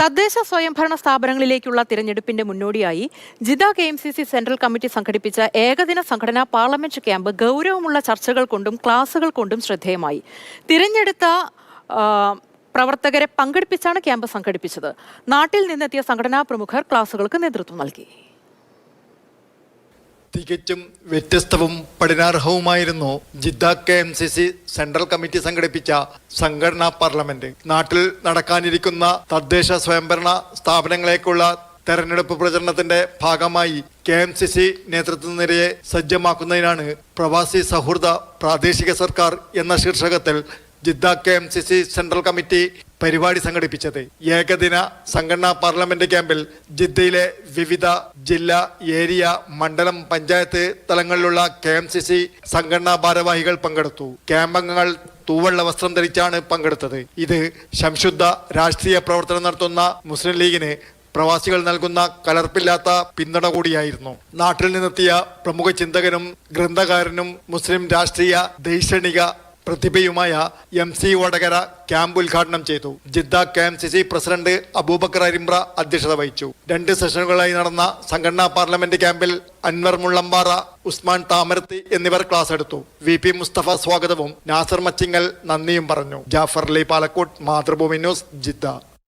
തദ്ദേശ സ്വയംഭരണ സ്ഥാപനങ്ങളിലേക്കുള്ള തിരഞ്ഞെടുപ്പിന്റെ മുന്നോടിയായി Jeddah K M C C central committee സംഘടിപ്പിച്ച ഏകദിന സംഘടനാ പാർലമെന്റ് ക്യാമ്പ് ഗൗരവമുള്ള ചർച്ചകൾ കൊണ്ടും ക്ലാസുകൾ കൊണ്ടും ശ്രദ്ധേയമായി. തിരഞ്ഞെടുത്ത പ്രവർത്തകരെ പങ്കെടുപ്പിച്ചാണ് ക്യാമ്പ് സംഘടിപ്പിച്ചത്. നാട്ടിൽ നിന്നെത്തിയ സംഘടനാ പ്രമുഖർ ക്ലാസുകൾക്ക് നേതൃത്വം നൽകി. തികച്ചും വ്യത്യസ്തവും പഠനാർഹവുമായിരുന്നു Jeddah K M C C central committee സംഘടിപ്പിച്ച സംഘടനാ പാർലമെന്റ്. നാട്ടിൽ നടക്കാനിരിക്കുന്ന തദ്ദേശ സ്വയംഭരണ സ്ഥാപനങ്ങളേക്കുള്ള തെരഞ്ഞെടുപ്പ് പ്രചരണത്തിന്റെ ഭാഗമായി കെ എം സി സി നേതൃത്വ നിരയെ സജ്ജമാക്കുന്നതിനാണ് പ്രവാസി സൗഹൃദ പ്രാദേശിക സർക്കാർ എന്ന ശീർഷകത്തിൽ Jeddah K M C C central committee പരിപാടി സംഘടിപ്പിച്ചത്. ഏകദിന സംഘടനാ പാർലമെന്റ് ക്യാമ്പിൽ ജിദ്ദയിലെ വിവിധ ജില്ല ഏരിയ മണ്ഡലം പഞ്ചായത്ത് തലങ്ങളിലുള്ള കെ എം സി സി സംഘടനാ ഭാരവാഹികൾ പങ്കെടുത്തു. ക്യാമ്പംഗങ്ങൾ തൂവള്ള വസ്ത്രം ധരിച്ചാണ് പങ്കെടുത്തത്. ഇത് സംശുദ്ധ രാഷ്ട്രീയ പ്രവർത്തനം നടത്തുന്ന മുസ്ലിം ലീഗിന് പ്രവാസികൾ നൽകുന്ന കലർപ്പില്ലാത്ത പിന്തുണ കൂടിയായിരുന്നു. നാട്ടിൽ നിന്നെത്തിയ പ്രമുഖ ചിന്തകനും ഗ്രന്ഥകാരനും മുസ്ലിം രാഷ്ട്രീയ ദൈക്ഷണിക പ്രതിഭയുമായ എം സി വടകര ക്യാമ്പ് ഉദ്ഘാടനം ചെയ്തു. Jeddah K M C C president Abubakar Arimra അധ്യക്ഷത വഹിച്ചു. രണ്ട് സെഷനുകളായി നടന്ന സംഘടനാ പാർലമെന്റ് ക്യാമ്പിൽ അൻവർ മുള്ളമ്പാറ ഉസ്മാൻ താമരത്തി എന്നിവർ ക്ലാസ് എടുത്തു. വി പി മുസ്തഫ സ്വാഗതവും നാസർ മച്ചിങ്ങൽ നന്ദിയും പറഞ്ഞു. Jafar Ali Palakkot Mathrubhumi news Jeddah.